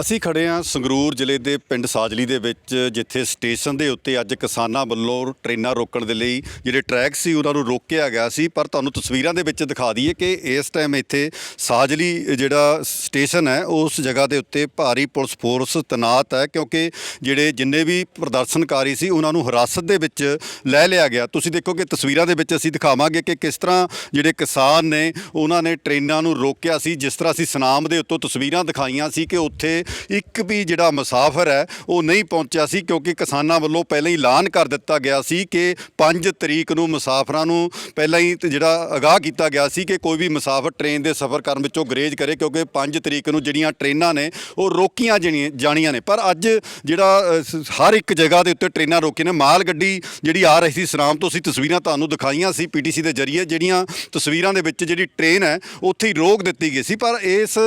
ਅਸੀਂ ਖੜੇ ਹਾਂ ਸੰਗਰੂਰ ਜ਼ਿਲ੍ਹੇ ਦੇ ਪਿੰਡ ਸਾਜਲੀ ਦੇ ਵਿੱਚ, ਜਿੱਥੇ ਸਟੇਸ਼ਨ ਦੇ ਉੱਤੇ ਅੱਜ ਕਿਸਾਨਾਂ ਵੱਲੋਂ ਟ੍ਰੇਨਾਂ ਰੋਕਣ ਦੇ ਲਈ ਜਿਹੜੇ ਟਰੈਕ ਸੀ ਉਹਨਾਂ ਨੂੰ ਰੋਕਿਆ ਗਿਆ ਸੀ। ਪਰ ਤੁਹਾਨੂੰ ਤਸਵੀਰਾਂ ਦੇ ਵਿੱਚ ਦਿਖਾ ਦਈਏ ਕਿ ਇਸ ਟਾਈਮ ਇੱਥੇ ਸਾਜਲੀ ਜਿਹੜਾ ਸਟੇਸ਼ਨ ਹੈ, ਉਸ ਜਗ੍ਹਾ ਦੇ ਉੱਤੇ ਭਾਰੀ ਪੁਲਿਸ ਫੋਰਸ ਤੈਨਾਤ ਹੈ ਕਿਉਂਕਿ ਜਿਹੜੇ ਜਿੰਨੇ ਵੀ ਪ੍ਰਦਰਸ਼ਨਕਾਰੀ ਸੀ ਉਹਨਾਂ ਨੂੰ ਹਿਰਾਸਤ ਦੇ ਵਿੱਚ ਲੈ ਲਿਆ ਗਿਆ। ਤੁਸੀਂ ਦੇਖੋ ਕਿ ਤਸਵੀਰਾਂ ਦੇ ਵਿੱਚ ਅਸੀਂ ਦਿਖਾਵਾਂਗੇ ਕਿ ਕਿਸ ਤਰ੍ਹਾਂ ਜਿਹੜੇ ਕਿਸਾਨ ਨੇ ਉਹਨਾਂ ਨੇ ਟ੍ਰੇਨਾਂ ਨੂੰ ਰੋਕਿਆ ਸੀ। ਜਿਸ ਤਰ੍ਹਾਂ ਅਸੀਂ ਸੁਨਾਮ ਦੇ ਉੱਤੋਂ ਤਸਵੀਰਾਂ ਦਿਖਾਈਆਂ ਸੀ ਕਿ ਉੱਥੇ ਇੱਕ ਵੀ ਜਿਹੜਾ ਮੁਸਾਫਰ ਹੈ, ਉਹ ਨਹੀਂ ਪਹੁੰਚਿਆ ਸੀ ਕਿਉਂਕਿ ਕਿਸਾਨਾਂ ਵੱਲੋਂ ਪਹਿਲਾਂ ਹੀ ਐਲਾਨ ਕਰ ਦਿੱਤਾ ਗਿਆ ਸੀ ਕਿ 5 ਤਰੀਕ ਨੂੰ ਮੁਸਾਫਰਾਂ ਨੂੰ ਪਹਿਲਾਂ ਹੀ ਜਿਹੜਾ ਅਗਾਹ ਕੀਤਾ ਗਿਆ ਸੀ ਕਿ ਕੋਈ ਵੀ ਮੁਸਾਫਰ ਟ੍ਰੇਨ ਦੇ ਸਫ਼ਰ ਕਰਨ ਵਿੱਚੋਂ ਗਰੇਜ ਕਰੇ ਕਿਉਂਕਿ 5 ਤਰੀਕ ਨੂੰ ਜਿਹੜੀਆਂ ਟ੍ਰੇਨਾਂ ਨੇ, ਉਹ ਰੋਕੀਆਂ ਜਣੀਆਂ- ਜਾਣੀਆਂ ਨੇ। ਪਰ ਅੱਜ ਜਿਹੜਾ ਹਰ ਇੱਕ ਜਗ੍ਹਾ ਦੇ ਉੱਤੇ ਟ੍ਰੇਨਾਂ ਰੋਕੀਆਂ ਨੇ। ਮਾਲ ਗੱਡੀ ਜਿਹੜੀ ਆ ਰਹੀ ਸੀ ਸਨਾਮ ਤੋਂ, ਅਸੀਂ ਤਸਵੀਰਾਂ ਤੁਹਾਨੂੰ ਦਿਖਾਈਆਂ ਸੀ ਪੀਟੀਸੀ ਦੇ ਜ਼ਰੀਏ, ਜਿਹੜੀਆਂ ਤਸਵੀਰਾਂ ਦੇ ਵਿੱਚ ਜਿਹੜੀ ਟ੍ਰੇਨ ਹੈ, ਉੱਥੇ ਹੀ ਰੋਕ ਦਿੱਤੀ ਗਈ ਸੀ। ਪਰ ਇਸ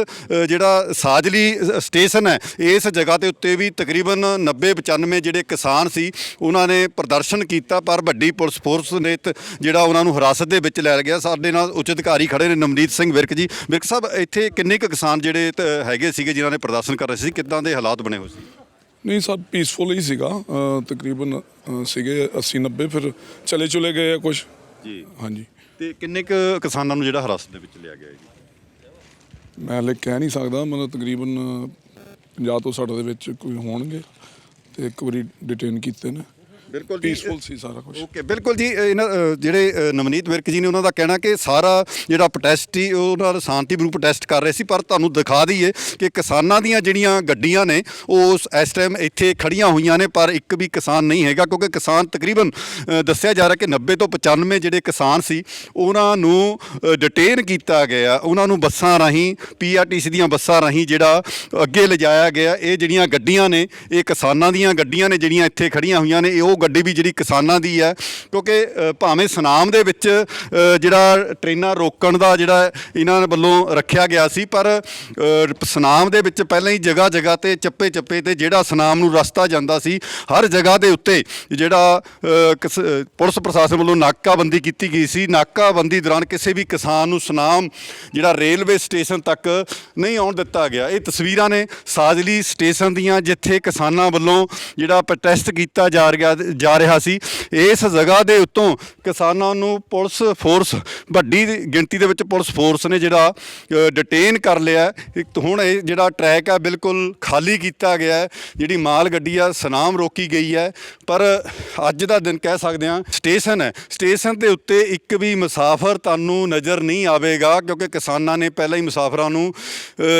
ਜਿਹੜਾ ਸਾਜਲੀ ਸਟੇ ਸਟੇਸ਼ਨ ਹੈ। ਇਸ ਜਗ੍ਹਾ ਦੇ ਉੱਤੇ ਵੀ ਤਕਰੀਬਨ 90 95 ਜਿਹੜੇ ਕਿਸਾਨ ਸੀ ਉਹਨਾਂ ਨੇ ਪ੍ਰਦਰਸ਼ਨ ਕੀਤਾ ਪਰ ਵੱਡੀ ਪੁਲਿਸ ਫੋਰਸ ਨੇ ਜਿਹੜਾ ਉਹਨਾਂ ਨੂੰ ਹਿਰਾਸਤ ਦੇ ਵਿੱਚ ਲੈ ਗਿਆ। ਸਾਡੇ ਨਾਲ ਉੱਚ ਅਧਿਕਾਰੀ ਖੜੇ ਨੇ ਨਮਨੀਤ ਸਿੰਘ ਵਿਰਕ ਜੀ। ਵਿਰਕ ਸਾਹਿਬ ਇੱਥੇ ਕਿੰਨੇ ਕੁ ਕਿਸਾਨ ਜਿਹੜੇ ਹੈਗੇ ਸੀਗੇ ਜਿਨ੍ਹਾਂ ਨੇ ਪ੍ਰਦਰਸ਼ਨ ਕਰ ਰਹੇ ਸੀ? ਕਿੱਦਾਂ ਦੇ ਹਾਲਾਤ ਬਣੇ ਹੋਏ ਸੀ? ਨਹੀਂ ਸਭ ਪੀਸਫੁਲ ਹੀ ਸੀਗਾ। ਤਕਰੀਬਨ ਸੀਗੇ 80 90 ਫਿਰ ਚਲੇ ਚੁਲੇ ਗਏ ਆ ਕੁਝ ਜੀ। ਹਾਂਜੀ। ਤੇ ਕਿੰਨੇ ਕੁ ਕਿਸਾਨਾਂ ਨੂੰ ਜਿਹੜਾ ਹਿਰਾਸਤ ਦੇ ਵਿੱਚ ਲਿਆ ਗਿਆ ਜੀ? ਮੈਂ ਹਲੇ ਕਹਿ ਨਹੀਂ ਸਕਦਾ ਮਤਲਬ ਤਕਰੀਬਨ 50 ਤੋਂ 60 ਦੇ ਵਿੱਚ ਕੋਈ ਹੋਣਗੇ ਤੇ ਇੱਕ ਵਾਰੀ ਡਿਟੇਨ ਕੀਤੇ ਨੇ। ਬਿਲਕੁਲ ਪੀਸਫੁਲ ਸੀ ਸਾਰਾ ਕੁਝ ਓਕੇ ਬਿਲਕੁਲ ਜੀ ਇਹ ਇਹਨਾਂ ਅ, ਜਿਹੜੇ ਅ, ਨਵਨੀਤ ਵਿਰਕ ਜੀ ਨੇ ਉਹਨਾਂ ਦਾ ਕਹਿਣਾ ਕਿ ਸਾਰਾ ਜਿਹੜਾ ਪ੍ਰੋਟੈਸਟ ਹੀ ਉਹ ਨਾਲ ਸ਼ਾਂਤੀਪੂਰਨ ਪ੍ਰੋਟੈਸਟ ਕਰ ਰਹੇ ਸੀ ਪਰ ਤੁਹਾਨੂੰ ਦਿਖਾ ਦਈਏ ਕਿ ਕਿਸਾਨਾਂ ਦੀਆਂ ਜਿਹੜੀਆਂ ਗੱਡੀਆਂ ਨੇ ਉਹ ਉਸ- ਇਸ ਟਾਈਮ ਇੱਥੇ ਖੜੀਆਂ ਹੋਈਆਂ ਨੇ ਪਰ ਇੱਕ ਵੀ ਕਿਸਾਨ ਨਹੀਂ ਹੈਗਾ ਕਿਉਂਕਿ ਕਿਸਾਨ ਤਕਰੀਬਨ ਅ, ਦੱਸਿਆ ਜਾ ਰਿਹਾ ਕਿ 90 ਤੋਂ 95 ਜਿਹੜੇ ਕਿਸਾਨ ਸੀ ਉਹਨਾਂ ਨੂੰ ਡਿਟੇਨ ਕੀਤਾ ਗਿਆ ਉਹਨਾਂ ਨੂੰ ਬੱਸਾਂ ਰਾਹੀਂ ਪੀਆਰਟੀਸੀ ਦੀਆਂ ਬੱਸਾਂ ਰਾਹੀਂ ਜਿਹੜਾ ਅੱਗੇ ਲਿਜਾਇਆ ਗਿਆ ਇਹ ਜਿਹੜੀਆਂ ਗੱਡੀਆਂ ਨੇ ਇਹ ਕਿਸਾਨਾਂ ਦੀਆਂ ਗੱਡੀਆਂ ਨੇ ਜਿਹੜੀਆਂ ਇੱਥੇ ਖੜੀਆਂ ਹੋਈਆਂ ਨੇ ਇਹ ਉਹ ਉਹ ਗੱਡੀ ਵੀ ਜਿਹੜੀ ਕਿਸਾਨਾਂ ਦੀ ਹੈ, ਕਿਉਂਕਿ ਭਾਵੇਂ ਸੁਨਾਮ ਦੇ ਵਿੱਚ ਜਿਹੜਾ ਟ੍ਰੇਨਾਂ ਰੋਕਣ ਦਾ ਜਿਹੜਾ ਇਹਨਾਂ ਵੱਲੋਂ ਰੱਖਿਆ ਗਿਆ ਸੀ, ਪਰ ਸੁਨਾਮ ਦੇ ਵਿੱਚ ਪਹਿਲਾਂ ਹੀ ਜਗ੍ਹਾ ਜਗ੍ਹਾ ਤੇ ਚੱਪੇ ਚੱਪੇ ਤੇ ਜਿਹੜਾ ਸੁਨਾਮ ਨੂੰ ਰਸਤਾ ਜਾਂਦਾ ਸੀ, ਹਰ ਜਗ੍ਹਾ ਦੇ ਉੱਤੇ ਜਿਹੜਾ ਕਿਸ- ਪੁਲਿਸ ਪ੍ਰਸ਼ਾਸਨ ਵੱਲੋਂ ਨਾਕਾਬੰਦੀ ਕੀਤੀ ਗਈ ਸੀ। ਨਾਕਾਬੰਦੀ ਦੌਰਾਨ ਕਿਸੇ ਵੀ ਕਿਸਾਨ ਨੂੰ ਸੁਨਾਮ ਜਿਹੜਾ ਰੇਲਵੇ ਸਟੇਸ਼ਨ ਤੱਕ ਨਹੀਂ ਆਉਣ ਦਿੱਤਾ ਗਿਆ। ਇਹ ਤਸਵੀਰਾਂ ਨੇ ਸਾਜਲੀ ਸਟੇਸ਼ਨ ਦੀਆਂ, ਜਿੱਥੇ ਕਿਸਾਨਾਂ ਵੱਲੋਂ ਜਿਹੜਾ ਪ੍ਰੋਟੈਸਟ ਕੀਤਾ ਜਾ ਰਿਹਾ ਜਾ ਰਿਹਾ ਸੀ। ਇਸ ਜਗ੍ਹਾ ਦੇ ਉੱਤੋਂ ਕਿਸਾਨਾਂ ਨੂੰ ਪੁਲਿਸ ਫੋਰਸ ਵੱਡੀ ਗਿਣਤੀ ਦੇ ਵਿੱਚ ਪੁਲਿਸ ਫੋਰਸ ਨੇ ਜਿਹੜਾ ਡਿਟੇਨ ਕਰ ਲਿਆ ਇੱਕ ਹੁਣ ਇਹ ਜਿਹੜਾ ਟਰੈਕ ਹੈ ਬਿਲਕੁਲ ਖਾਲੀ ਕੀਤਾ ਗਿਆ ਹੈ। ਜਿਹੜੀ ਮਾਲ ਗੱਡੀ ਆ, ਸਨਾਮ ਰੋਕੀ ਗਈ ਹੈ। ਪਰ ਅੱਜ ਦਾ ਦਿਨ ਕਹਿ ਸਕਦੇ ਹਾਂ ਸਟੇਸ਼ਨ ਹੈ। ਸਟੇਸ਼ਨ ਦੇ ਉੱਤੇ ਇੱਕ ਵੀ ਮੁਸਾਫਰ ਤੁਹਾਨੂੰ ਨਜ਼ਰ ਨਹੀਂ ਆਵੇਗਾ, ਕਿਉਂਕਿ ਕਿਸਾਨਾਂ ਨੇ ਪਹਿਲਾਂ ਹੀ ਮੁਸਾਫਰਾਂ ਨੂੰ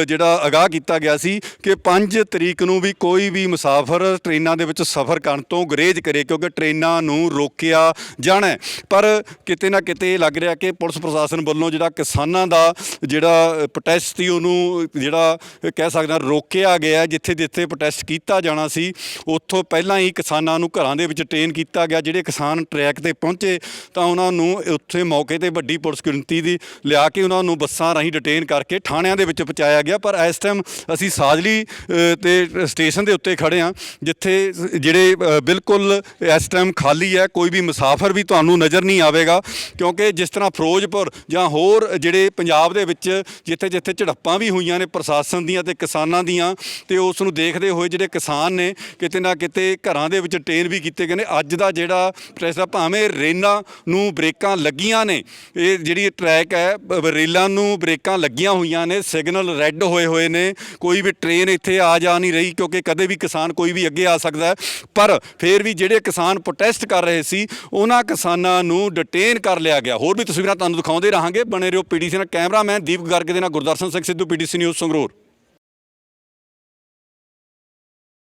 ਜਿਹੜਾ ਅਗਾਹ ਕੀਤਾ ਗਿਆ ਸੀ ਕਿ 5 ਤਰੀਕ ਨੂੰ ਵੀ ਕੋਈ ਵੀ ਮੁਸਾਫਰ ਟ੍ਰੇਨਾਂ ਦੇ ਵਿੱਚ ਸਫ਼ਰ ਕਰਨ ਤੋਂ ਗਰੇਜ ਕਰੇ ਕਿਉਂਕਿ ਟ੍ਰੇਨਾਂ ਨੂੰ ਰੋਕਿਆ ਜਾਣਾ ਪਰ ਕਿਤੇ ਨਾ ਕਿਤੇ ਇਹ ਲੱਗ ਰਿਹਾ ਕਿ ਪੁਲਿਸ ਪ੍ਰਸ਼ਾਸਨ ਵੱਲੋਂ ਜਿਹੜਾ ਕਿਸਾਨਾਂ ਦਾ ਜਿਹੜਾ ਪ੍ਰੋਟੈਸਟ ਸੀ ਉਹਨੂੰ ਜਿਹੜਾ ਕਹਿ ਸਕਦੇ ਹਾਂ ਰੋਕਿਆ ਗਿਆ ਜਿੱਥੇ ਜਿੱਥੇ ਪ੍ਰੋਟੈਸਟ ਕੀਤਾ ਜਾਣਾ ਸੀ ਉੱਥੋਂ ਪਹਿਲਾਂ ਹੀ ਕਿਸਾਨਾਂ ਨੂੰ ਘਰਾਂ ਦੇ ਵਿੱਚ ਟ੍ਰੇਨ ਕੀਤਾ ਗਿਆ। ਜਿਹੜੇ ਕਿਸਾਨ ਟਰੈਕ ਤੇ ਪਹੁੰਚੇ ਤਾਂ ਉਹਨਾਂ ਨੂੰ ਉੱਥੇ ਮੌਕੇ ਤੇ ਵੱਡੀ ਪੁਲਿਸ ਗਿਣਤੀ ਦੀ ਲਿਆ ਕੇ ਉਹਨਾਂ ਨੂੰ ਬੱਸਾਂ ਰਾਹੀਂ ਡਿਟੇਨ ਕਰਕੇ ਥਾਣਿਆਂ ਦੇ ਵਿੱਚ ਪਹੁੰਚਾਇਆ ਗਿਆ। ਪਰ ਇਸ ਟਾਈਮ ਅਸੀਂ ਸਾਜਲੀ ਅ, ਤੇ ਸਟੇਸ਼ਨ ਦੇ ਉੱਤੇ ਖੜੇ ਹਾਂ ਜਿੱਥੇ ਜਿਹੜੇ ਬਿਲਕੁਲ ਇਸ ਟਾਈਮ ਖਾਲੀ ਹੈ, ਕੋਈ ਵੀ ਮੁਸਾਫਰ ਵੀ ਤੁਹਾਨੂੰ ਨਜ਼ਰ ਨਹੀਂ ਆਵੇਗਾ, ਕਿਉਂਕਿ ਜਿਸ ਤਰ੍ਹਾਂ ਫਿਰੋਜ਼ਪੁਰ ਜਾਂ ਹੋਰ ਜਿਹੜੇ ਪੰਜਾਬ ਦੇ ਵਿੱਚ ਜਿੱਥੇ ਜਿੱਥੇ ਝੜਪਾਂ ਵੀ ਹੋਈਆਂ ਨੇ ਪ੍ਰਸ਼ਾਸਨ ਦੀਆਂ ਤੇ ਕਿਸਾਨਾਂ ਦੀਆਂ, ਤੇ ਉਸ ਨੂੰ ਦੇਖਦੇ ਹੋਏ ਜਿਹੜੇ ਕਿਸਾਨ ਨੇ, ਕਿਤੇ ਨਾ ਕਿਤੇ ਘਰਾਂ ਦੇ ਵਿੱਚ ਟੇਨ ਵੀ ਕੀਤੇ ਗਏ ਨੇ। ਅੱਜ ਦਾ ਜਿਹੜਾ ਪ੍ਰੈਸ ਦਾ ਭਾਵੇਂ ਰੇਲਾਂ ਨੂੰ ਬ੍ਰੇਕਾਂ ਲੱਗੀਆਂ ਨੇ, ਇਹ ਜਿਹੜੀ ਟਰੈਕ ਹੈ ਰੇਲਾਂ ਨੂੰ ਬ੍ਰੇਕਾਂ ਲੱਗੀਆਂ ਹੋਈਆਂ ਨੇ ਸਿਗਨਲ ਰੈੱਡ ਹੋਏ ਹੋਏ ਨੇ, ਕੋਈ ਵੀ ਟ੍ਰੇਨ ਇੱਥੇ ਆ ਜਾ ਨਹੀਂ ਰਹੀ, ਕਿਉਂਕਿ ਕਦੇ ਵੀ ਕਿਸਾਨ ਕੋਈ ਵੀ ਅੱਗੇ ਆ ਸਕਦਾ ਪਰ ਫਿਰ ਵੀ ਜਿਹੜੇ ਜਿਹੜੇ ਕਿਸਾਨ ਪ੍ਰੋਟੈਸਟ ਕਰ ਰਹੇ ਸੀ, ਉਹਨਾਂ ਕਿਸਾਨਾਂ ਨੂੰ ਡਿਟੇਨ ਕਰ ਲਿਆ ਗਿਆ। ਹੋਰ ਵੀ ਤਸਵੀਰਾਂ ਤੁਹਾਨੂੰ ਦਿਖਾਉਂਦੇ ਰਹਾਂਗੇ। ਬਣੇ ਰਹੋ ਪੀਡੀਸੀ ਨਾਲ। ਕੈਮਰਾਮੈਨ ਦੀਪ ਗਰਗ ਦੇ ਨਾਲ ਗੁਰਦਰਸ਼ਨ ਸਿੰਘ ਸਿੱਧੂ, ਪੀਡੀਸੀ ਨਿਊਜ਼ ਸੰਗਰੂਰ।